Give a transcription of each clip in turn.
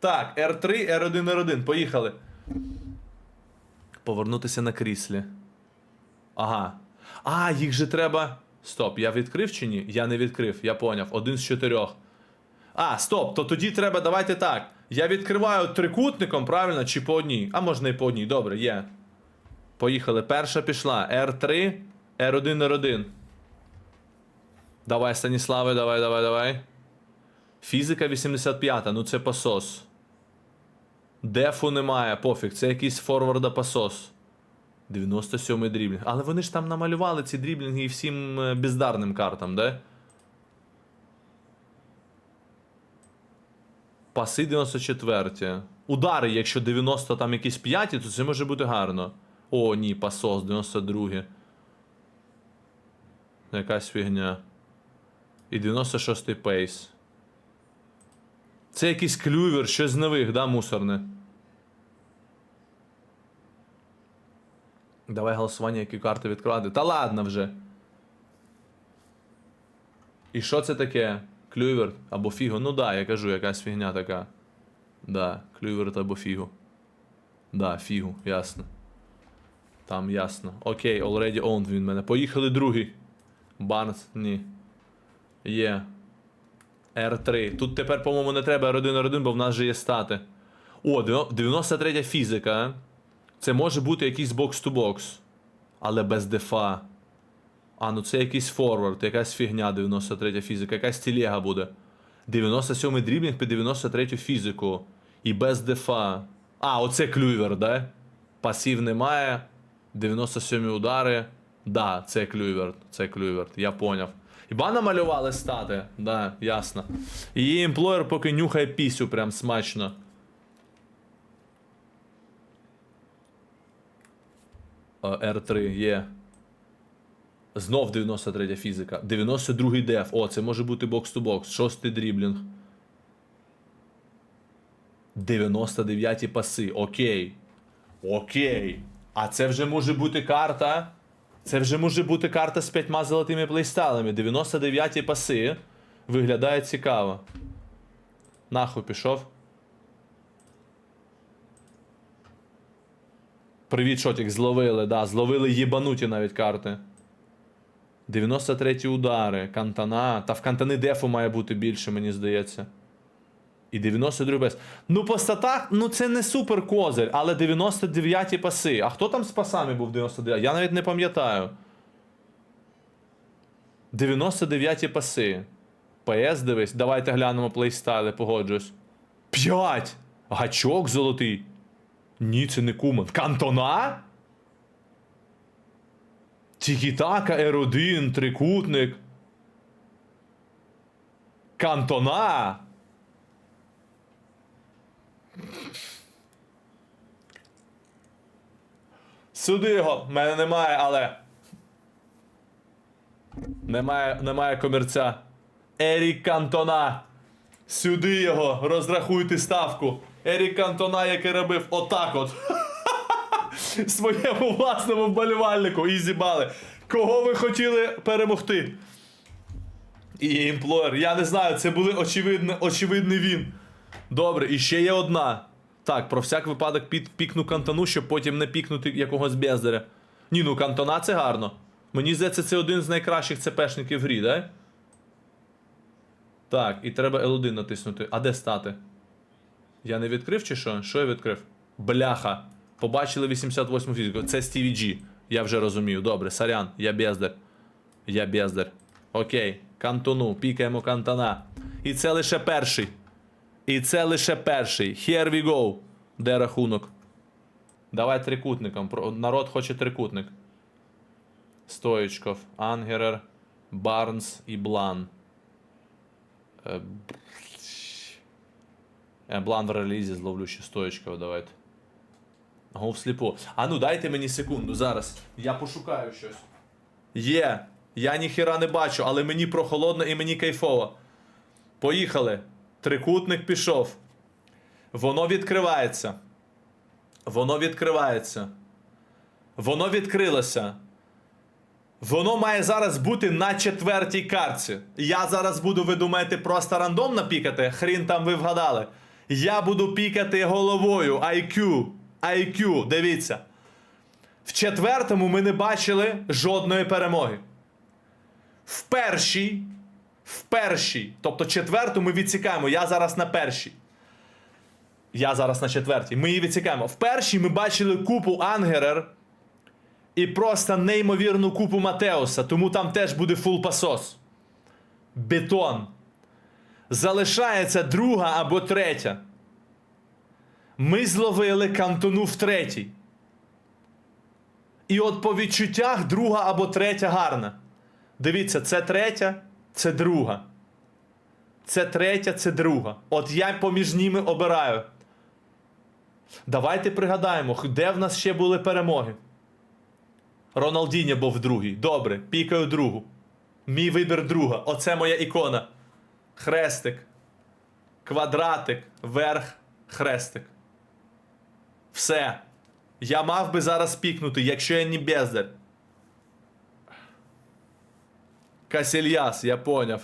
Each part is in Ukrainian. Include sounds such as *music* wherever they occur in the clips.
Так, R3, R1, R1. Поїхали. Повернутися на кріслі. Ага. А, їх же треба. Стоп, я відкрив чи ні? Я не відкрив, я поняв. Один з чотирьох. А, стоп, то тоді треба, давайте так. Я відкриваю трикутником, правильно, чи по одній? А можна і по одній. Добре, є. Поїхали. Перша пішла. R3, R1, R1. Давай, Станіславе, давай, давай, давай. Фізика 85, ну це пасос. Дефу немає, пофіг, це якийсь форварда пасос. 97 дріблінг. Але вони ж там намалювали ці дріблінги всім е, бездарним картам, да? Паси 94. Удари, якщо 90 там якісь 5, то це може бути гарно. О, ні, пасос, 92. Якась фігня. І 96-й пейс. Це якийсь клювер, щось з нових, да, мусорне. Давай голосування, які карти відкривати. Та ладно вже. І що це таке? Клювер або фігу? Ну да, я кажу, якась фігня така. Да, клювер або фігу. Да, фігу, ясно. Там ясно. Окей, already owned він мене. Поїхали другий. Барнс, ні. Є. R3. Тут тепер, по-моєму, не треба R1 R1, бо в нас же є стати. О, 93 фізика. Це може бути якийсь бокс-ту-бокс. Але без дефа. А, ну це якийсь форвард, якась фігня 93 фізика, якась тілега буде. 97 дріблінг під 93 фізику. І без дефа. А, оце клювер, да? Пасів немає. 97 удари. Да, це клювер. Це клювер. Я поняв. Хіба намалювали стати? Да, ясно. Її імплоєр поки нюхає пісю прям смачно. R3 є. Знов 93 фізика. 92 деф. О, це може бути бокс-ту-бокс. Шостий дріблінг. 99 паси. Окей. Окей. А це вже може бути карта. Це вже може бути карта з п'ятьма золотими плейстайлами. 99 паси. Виглядає цікаво. Нахуй пішов. Привіт, Шотік, зловили, да, зловили їбануті навіть карти. 93 удари, кантана. Та в кантани дефу має бути більше, мені здається. І 92 без. Ну, по статах, ну це не супер козир, але 99 паси. А хто там з пасами був 99? Я навіть не пам'ятаю. 99 паси. ПС дивись, давайте глянемо плейстайли, погоджуюсь. 5! Гачок золотий. Ні, це не Куман. Кантона? Тікітака R1, трикутник. Кантона. Сюди його. В мене немає, але. Немає, немає комірця. Ерік Кантона. Сюди його. Розрахуйте ставку. Ерік Кантона, який робив отак от. *laughs* Своєму власному вболівальнику. Ізі бали. Кого ви хотіли перемогти? І імплоєр. Я не знаю, це були очевидно, очевидний він. Добре, і ще є одна. Так, про всяк випадок під, пікну кантону, щоб потім не пікнути якогось бездаря. Ні, ну кантона це гарно. Мені здається, це один з найкращих ЦПшників в грі, да? Так, і треба L1 натиснути. А де стати? Я не відкрив чи що? Що я відкрив? Бляха. Побачили 88 фізику. Це Стіві. Я вже розумію. Добре, сорян, я бездар. Я бездар. Окей, кантону, пікаємо кантона. І це лише перший. І це лише перший. Here we go. Де рахунок? Давай трикутником. Народ хоче трикутник. Стоїчков, Ангерер, Барнс і Блан. Е, Блан в релізі зловлю ще стоїчкова, давайте. Гов сліпо. А ну дайте мені секунду зараз. Я пошукаю щось. Є. Я ніхіра не бачу, але мені прохолодно і мені кайфово. Поїхали. Трикутник пішов. Воно відкривається. Воно відкривається. Воно відкрилося. Воно має зараз бути на четвертій картці. Я зараз буду, ви думаєте, просто рандомно пікати? Хрін там ви вгадали. Я буду пікати головою. IQ. IQ. Дивіться. В четвертому ми не бачили жодної перемоги. В першій. В першій. Тобто четверту ми відсікаємо. Я зараз на першій. Я зараз на четвертій. Ми її відсікаємо. В першій ми бачили купу Ангерер і просто неймовірну купу Матеуса, тому там теж буде фул пасос. Бетон. Залишається друга або третя. Ми зловили кантону в третій. І от по відчуттях друга або третя гарна. Дивіться, це третя, це друга. Це третя, це друга. От я поміж ними обираю. Давайте пригадаємо, де в нас ще були перемоги. Роналдіньо був в другій. Добре, пікаю другу. Мій вибір друга. Оце моя ікона хрестик, квадратик, верх, хрестик. Все. Я мав би зараз пікнути, якщо я не бездарь. Касільяс, я поняв.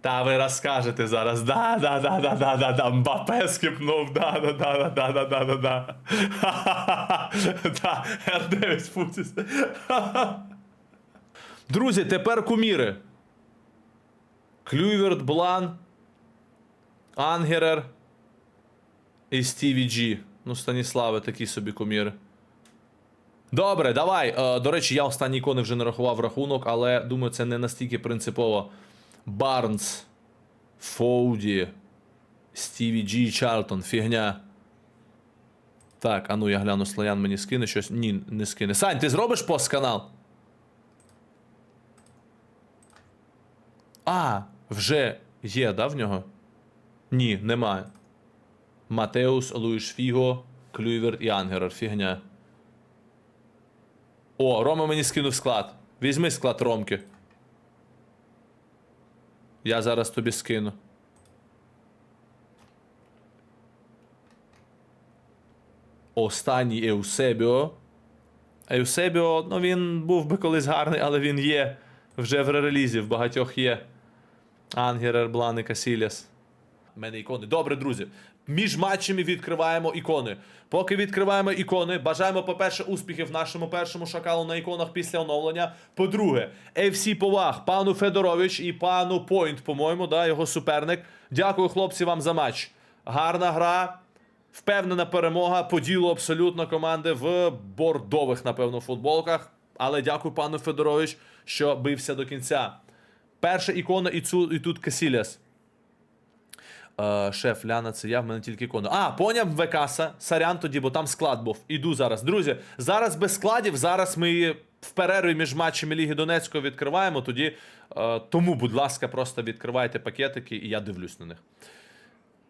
Та ви розкажете зараз. Да, да, да, да, да, да, да. Мбапе скипнув. Да, да, да, да, да, да, да, да. Да, R9 Путіс. Друзі, тепер куміри. Клюверт, Блан, Ангерер і Стіві Джі. Ну, Станіславе, такі собі куміри. Добре, давай. Е, до речі, я останні ікони вже не рахував рахунок, але думаю, це не настільки принципово. Барнс, Фоуді, Стіві Джі, Чарлтон, фігня. Так, а ну я гляну, Слоян мені скине щось. Ні, не скине. Сань, ти зробиш пост канал? А, вже є, да, в нього? Ні, немає. Матеус, Луїш Фіго, Клюйверт і Ангерер. Фігня. О, Рома мені скинув склад. Візьми склад Ромки. Я зараз тобі скину. Останній Еусебіо. Еусебіо, ну він був би колись гарний, але він є вже в релізі, в багатьох є. Ангерер, Блан і Касіляс. У мене ікони. Добре, друзі. Між матчами відкриваємо ікони. Поки відкриваємо ікони, бажаємо, по-перше, успіхів нашому першому шакалу на іконах після оновлення. По-друге, FC поваг пану Федорович і пану Пойнт, по-моєму, да, його суперник. Дякую, хлопці, вам за матч. Гарна гра. Впевнена перемога по ділу абсолютно команди в бордових, напевно, футболках. Але дякую пану Федорович, що бився до кінця. Перша ікона і, цю, і тут Касіляс. Е, шеф, Ляна, це я, в мене тільки ікона. А, поняв Векаса. Сарян тоді, бо там склад був. Іду зараз. Друзі, зараз без складів. Зараз ми в перерві між матчами Ліги Донецького відкриваємо. Тоді е, тому, будь ласка, просто відкривайте пакетики, і я дивлюсь на них.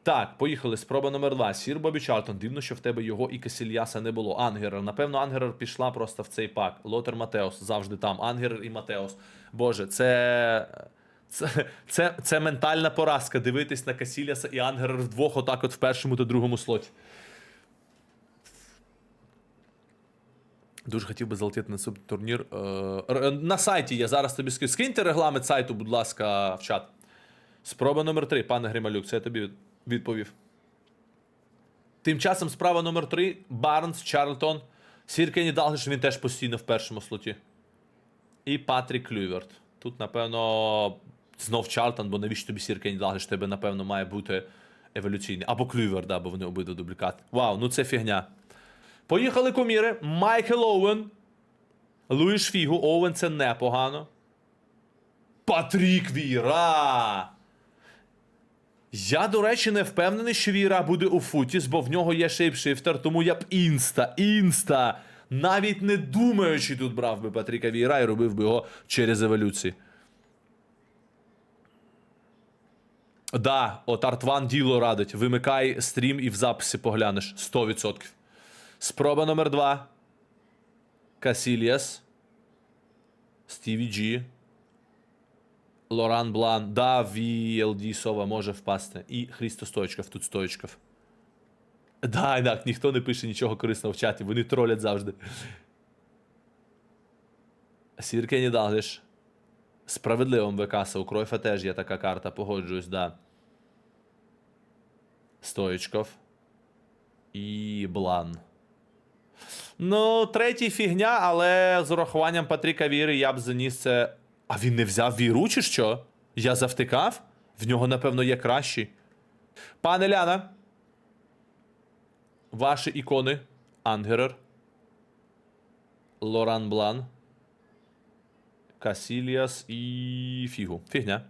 Так, поїхали. Спроба номер два. Сір Бобі Чартон. Дивно, що в тебе його і Касільяса не було. Ангерер. Напевно, Ангерер пішла просто в цей пак. Лотер Матеос завжди там. Ангерер і Матеос. Боже, це. Це, це, це ментальна поразка дивитись на Касіляса і Ангерер вдвох, отак, от в першому та другому слоті. Дуже хотів би залетіти на цей турнір. Е, на сайті є. Зараз тобі скину. Скиньте регламент сайту, будь ласка, в чат. Спроба номер 3, пане Грималюк, це я тобі відповів. Тим часом справа номер 3 Барнс, Чарлтон. Сір Кенні Далгіш, він теж постійно в першому слоті. І Патрік Клюверт. Тут, напевно, знов Чарлтон, бо навіщо тобі Сір Кенні Далгіш? Тебе, напевно, має бути еволюційний. Або Клюверт, да, бо вони обидва дублікати. Вау, ну це фігня. Поїхали куміри. Майкл Оуен. Луїш Фігу. Оуен це непогано. Патрік Віра. Я, до речі, не впевнений, що Віра буде у Футіс, бо в нього є шейпшифтер, тому я б інста, інста, навіть не думаючи тут брав би Патріка Віра і робив би його через еволюції. Да, от Артван діло радить. Вимикай стрім і в записі поглянеш. 100%. Спроба номер 2. Касіліас. Стіві Джі. Лоран Блан. Да, VLD Сова може впасти. І Христо Стоєчков, тут Стоєчков. Да, так, ніхто не пише нічого корисного в чаті, вони тролять завжди. Сірки не Далгіш. Справедливо МВКаса. У Кройфа теж є така карта, погоджуюсь, да. Стоїчков. І Блан. Ну, третій фігня, але з урахуванням Патріка Віри я б заніс це. А він не взяв віру, чи що? Я завтикав? В нього, напевно, є кращий. Пане Ляна. Ваші ікони. Ангерер. Лоран Блан. Касіліас і Фігу. Фігня.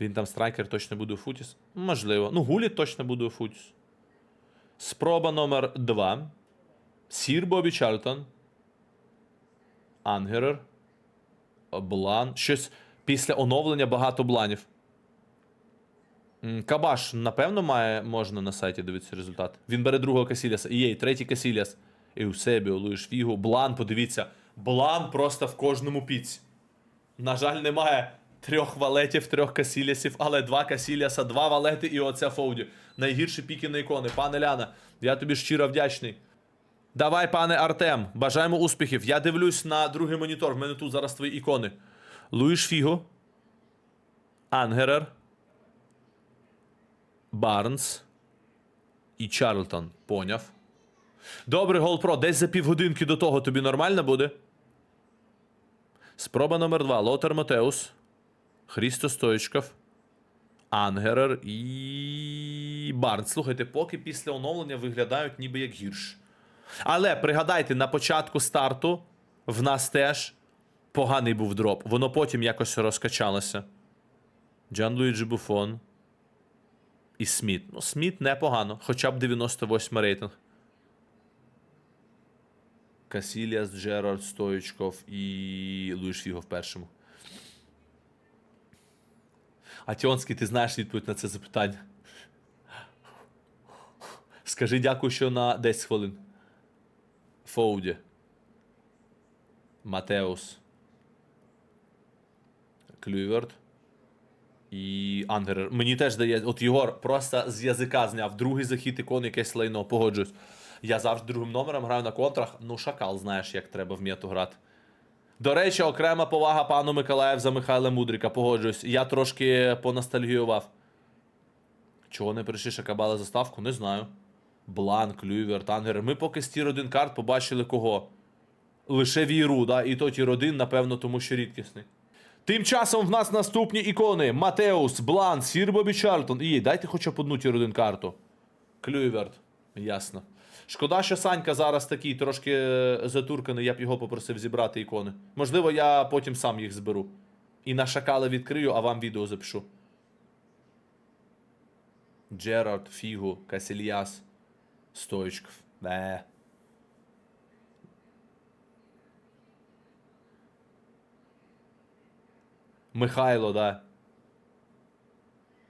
Він там страйкер точно буде у Футіс. Можливо. Ну, Гуліт точно буде у Футіс. Спроба номер 2. Сір Бобі Чарлтон. Ангерер. Блан. Щось після оновлення багато бланів. Кабаш, напевно, має, можна на сайті дивитися результат. Він бере другого Касіліаса. І є, третій Касіліас. Еусебіо, Луїш Фігу. Блан, подивіться. Блан просто в кожному піці. На жаль, немає трьох валетів, трьох Касіліасів, але два Касіліаса, два валети і оця Фоуді. Найгірші піки на ікони. Пане Ляна, я тобі щиро вдячний. Давай, пане Артем, бажаємо успіхів. Я дивлюсь на другий монітор. В мене тут зараз твої ікони. Луїш Фіго. Ангерер. Барнс. І Чарлтон. Поняв. Добре, Голпро, десь за півгодинки до того тобі нормально буде? Спроба номер 2. Лотер Матеус. Хрісто Стоїчков. Ангерер і. Барнс. Слухайте, поки після оновлення виглядають ніби як гірш. Але пригадайте, на початку старту в нас теж поганий був дроп. Воно потім якось розкачалося. Джан Луїджі Буфон. І Сміт. Ну, Сміт непогано, хоча б 98 рейтинг. Касіліас, Джерард, Стоїчков і Луїш Фіго в першому. А Тьонський, ти знаєш відповідь на це запитання. Скажи дякую, що на 10 хвилин. Фоуді. Матеус. Клюверт. І Ангерер. Мені теж дає. От Єгор просто з язика зняв. Другий захід ікон, якесь лайно, погоджуюсь. Я завжди другим номером граю на контрах. Ну, шакал, знаєш, як треба в мету грати. До речі, окрема повага пану Миколаїв за Михайла Мудрика, погоджуюсь. Я трошки поностальгіював. Чого не прийшли Шакабала заставку? Не знаю. Блан, Клювер, Тангер. Ми поки з тір 1 карт побачили кого? Лише віру, да? і то тір 1, напевно, тому що рідкісний. Тим часом в нас наступні ікони: Матеус, Блан, Сір Бобі Чарлтон. І дайте хоча б одну тір 1 карту. Клюйверт. Ясно. Шкода, що Санька зараз такий трошки е, затурканий, я б його попросив зібрати ікони. Можливо, я потім сам їх зберу. І на шакали відкрию, а вам відео запишу. Джерард, Фігу, Касільяс, Стоїчков. Не. Михайло, да.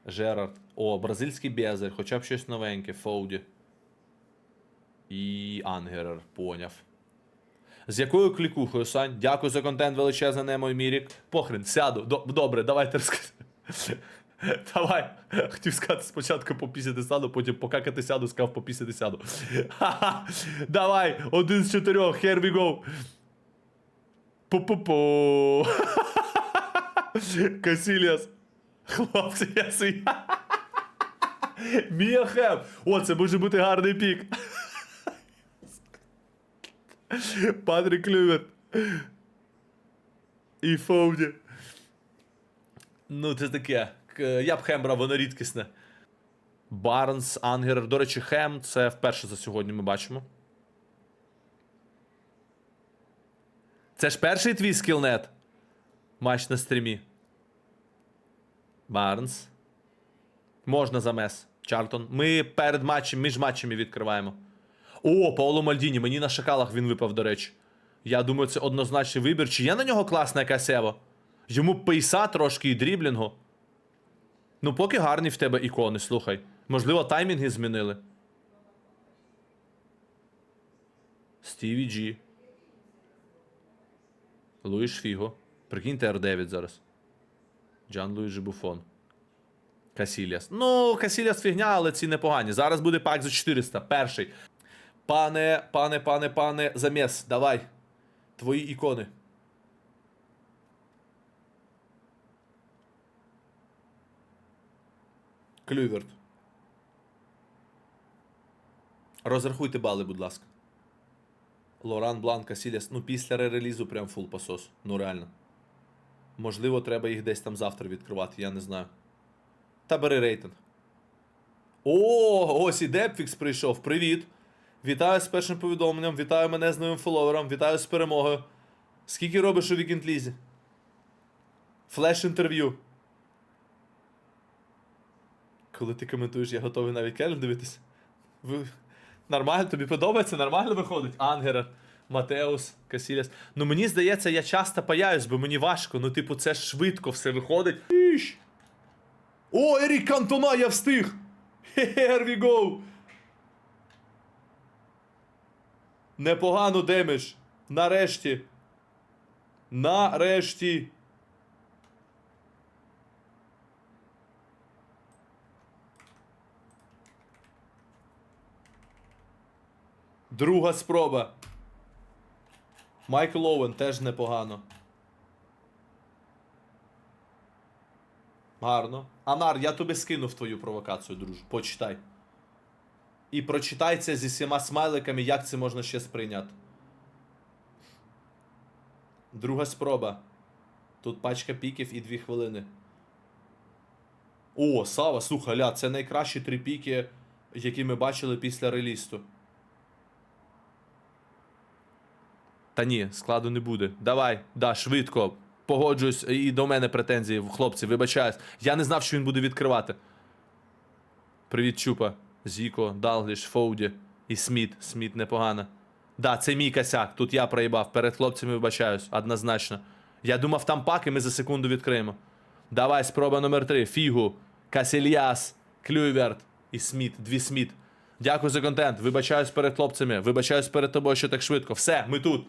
Жерард. О, бразильський Безер, хоча б щось новеньке, Фоуді. І Ангерер, поняв. З якою клікухою, Сань? Дякую за контент величезний, Немо і Мірік. Похрен, сяду. Добре, давайте розкажи. *laughs* Давай. Хотів сказати спочатку попісяти сяду, потім покакати сяду, сказав попісяти сяду. Ха-ха. *laughs* Давай, один з чотирьох, here we go. Пу-пу-пу. *laughs* Касіліас. Хлопці, я свій. Мія Хем. О, це може бути гарний пік. Патрік Клювер. І Фоуді. Ну, це таке. К- Я б Хем брав, воно рідкісне. Барнс, Ангер. До речі, Хем це вперше за сьогодні ми бачимо. Це ж перший твій скілнет. Матч на стрімі. Барнс. Можна замес. Чартон. Ми перед матчем, між матчами відкриваємо. О, Пауло Мальдіні, мені на шакалах він випав, до речі. Я думаю, це однозначний вибір. Чи є на нього класна якась ево? Йому пейса трошки і дріблінгу. Ну, поки гарні в тебе ікони, слухай. Можливо, таймінги змінили. Стіві Джі. Луїш Фіго. Прикиньте R9 зараз. Джан Луїджі Буфон. Касіліас. Ну, Касіліас фігня, але ці непогані. Зараз буде пак за 400. Перший. Пане, пане, пане, пане, заміс, давай. Твої ікони. Клюверт. Розрахуйте бали, будь ласка. Лоран Бланка, Сіляс. Ну, після ререлізу прям фул посос. Ну реально. Можливо, треба їх десь там завтра відкривати, я не знаю. Та бери рейтинг. О, ось і Депфікс прийшов. Привіт. Вітаю з першим повідомленням. Вітаю мене з новим фоловером. Вітаю з перемогою. Скільки робиш у Вікенд Лізі? Флеш інтерв'ю. Коли ти коментуєш, я готовий навіть кель дивитись. Ви... Нормально, тобі подобається? Нормально виходить? Ангера, Матеус, Касіляс. Ну мені здається, я часто паяюсь, бо мені важко. Ну, типу, це швидко все виходить. Іш! О, Ерік Кантона, я встиг! Here we go! Непогано демедж. Нарешті. Нарешті. Друга спроба. Майкл Оуен теж непогано. Гарно. Анар, я тобі скинув твою провокацію, друже. Почитай. І прочитай це зі всіма смайликами, як це можна ще сприйняти. Друга спроба. Тут пачка піків і дві хвилини. О, Сава, слухай, ля, це найкращі три піки, які ми бачили після релісту. Та ні, складу не буде. Давай, да, швидко. Погоджуюсь, і до мене претензії, хлопці, вибачаюсь. Я не знав, що він буде відкривати. Привіт, Чупа. Зіко, Далгліш, Фоуді і Сміт. Сміт непогано. Да, це мій косяк. Тут я проїбав. Перед хлопцями вибачаюсь, однозначно. Я думав, там пак, і ми за секунду відкриємо. Давай, спроба номер три. Фігу, Касільяс, Клюйверт і Сміт. Дві Сміт. Дякую за контент. Вибачаюсь перед хлопцями. Вибачаюсь перед тобою, що так швидко. Все, ми тут.